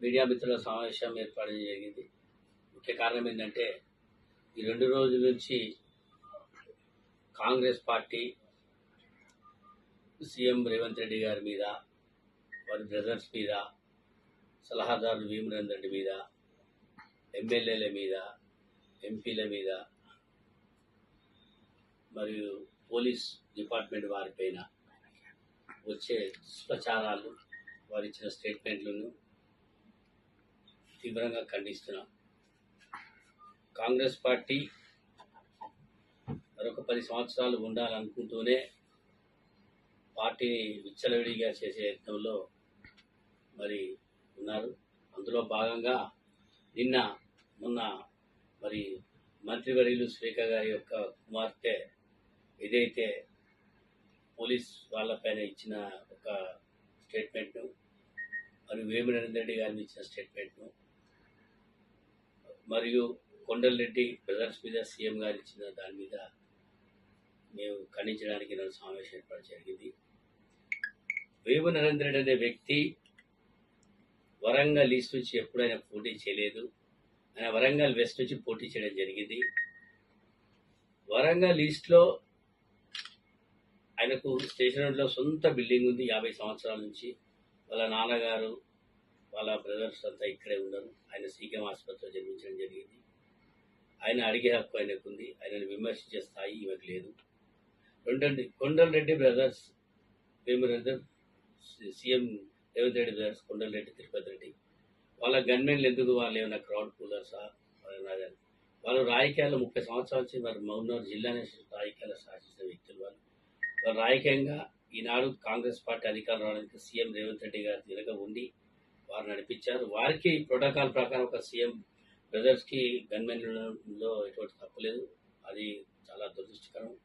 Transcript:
Media మిత్రుల సమావేశం ఏర్పాటు జరిగింది. ముఖ్య కారణం ఏంటంటే ఈ రెండు రోజుల నుంచి కాంగ్రెస్ పార్టీ సీఎం రేవంత్ రెడ్డి గారి మీద వారి బ్రదర్స్ మీద సలహాదారులు భీమరేందర్ రెడ్డి మీద ఎమ్మెల్యేల మీద ఎంపీల మీద మరియు పోలీస్ డిపార్ట్మెంట్ వారిపైన వచ్చే దుష్ప్రచారాలు వారిచ్చిన స్టేట్మెంట్లను తీవ్రంగా ఖండిస్తున్నాం. కాంగ్రెస్ పార్టీ మరొక పది సంవత్సరాలు ఉండాలనుకుంటూనే పార్టీని విచ్చలవిడిగా చేసే యత్నంలో మరి ఉన్నారు. అందులో భాగంగా నిన్న మొన్న మరి మంత్రివర్యులు స్పీకర్ గారి యొక్క కుమార్తె ఏదైతే పోలీస్ వాళ్ళపైన ఇచ్చిన ఒక స్టేట్మెంట్ను మరియు వేమిరెడ్డి రెడ్డి గారిని ఇచ్చిన స్టేట్మెంట్ను మరియు కొండలరెడ్డి బ్రదర్స్ మీద సీఎం గారు ఇచ్చిన దాని మీద మేము ఖండించడానికి నన్ను సమావేశం ఏర్పాటు జరిగింది. వేము నరేంద్ర రెడ్డి అనే వ్యక్తి వరంగల్ ఈస్ట్ నుంచి ఎప్పుడైనా పోటీ చేయలేదు. ఆయన వరంగల్ వెస్ట్ నుంచి పోటీ చేయడం జరిగింది. వరంగల్ ఈస్ట్లో ఆయనకు స్టేషన్ రోడ్లో సొంత బిల్డింగ్ ఉంది యాభై సంవత్సరాల నుంచి. వాళ్ళ నాన్నగారు వాళ్ళ బ్రదర్స్ అంతా ఇక్కడే ఉన్నారు. ఆయన సీఎం ఆసుపత్రిలో జన్మించడం జరిగింది. ఆయన అడిగే హక్కు ఆయనకు ఉంది ఆయనను విమర్శించే స్థాయి ఈమెకు లేదు. రెండండి Kondal Reddy brothers Vemarender CM Revanth Reddy brothers Kondal Reddy Tirupati Reddy. వాళ్ళ గన్మెన్లు ఎందుకు? వాళ్ళు ఏమైనా క్రౌడ్ కూలర్సా? వాళ్ళ వాళ్ళు రాజకీయాల్లో ముప్పై సంవత్సరాల నుంచి మరి మౌనూరు జిల్లానే రాజకీయాలు శాసించిన వ్యక్తులు వాళ్ళు. వాళ్ళు రాజకీయంగా ఈనాడు కాంగ్రెస్ పార్టీ అధికారం రావడానికి సీఎం రేవంత్ రెడ్డి గారు తిరగ ఉండి వారు నడిపించారు. వారికి ప్రోటోకాల్ ప్రకారం ఒక సీఎం బ్రదర్స్కి గన్మెన్లో ఎటువంటి తప్పలేదు. అది చాలా దురదృష్టకరం.